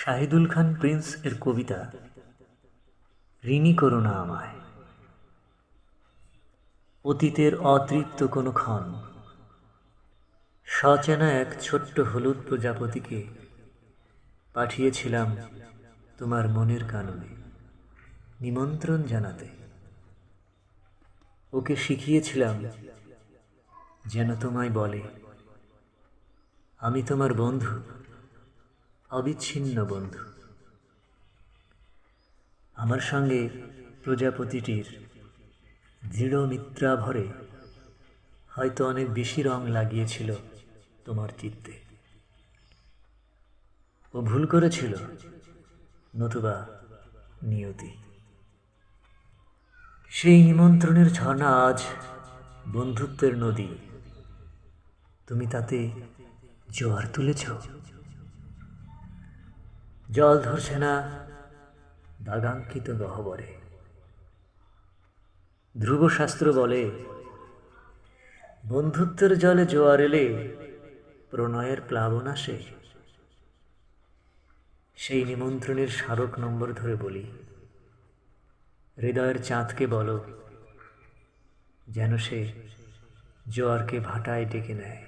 শাহিদুল খান Prince এর কবিতা, ঋণী করো না আমায়। অতীতের অতৃপ্ত কোনো ক্ষণ, সচেনা এক ছোট্ট হলুদ প্রজাপতিকে পাঠিয়েছিলাম তোমার মনের কাননে নিমন্ত্রণ জানাতে। ওকে শিখিয়েছিলাম যেন তোমায় বলে, আমি তোমার বন্ধু। অবিচ্ছিন্ন, বন্ধু। আমার সঙ্গে প্রজাপতিটির দৃঢ় মিত্রাভরে হয়তো অনেক বেশি রং লাগিয়েছিল তোমার চিত্তে। ও ভুল করেছিল, নতুবা নিয়তি। সেই নিমন্ত্রণের ঝর্ণা আজ বন্ধুত্বের নদী। তুমি তাতে জোয়ার তুলেছ? জল ধরছে না দাগাঙ্কিত গহ্বরে। ধ্রুবশাস্ত্র বলে, বন্ধুত্বের জলে জোয়ার এলে প্রণয়ের প্লাবন আসে। সেই নিমন্ত্রণের স্মারক নম্বর ধরে বলি, হৃদয়ের চাঁদকে বলো, যেন সে জোয়ারকে ভাটায় ডেকে নেয়।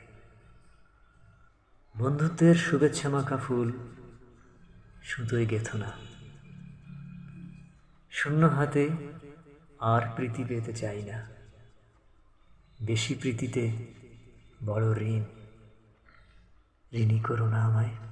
বন্ধুত্বের শুভেচ্ছা মাখা ফুল সুতোয় গেথ না শূন্য হাতে আর প্রীতি পেতে চাই না। বেশি প্রীতিতে বড় ঋণ। ঋণী করো না আমায়।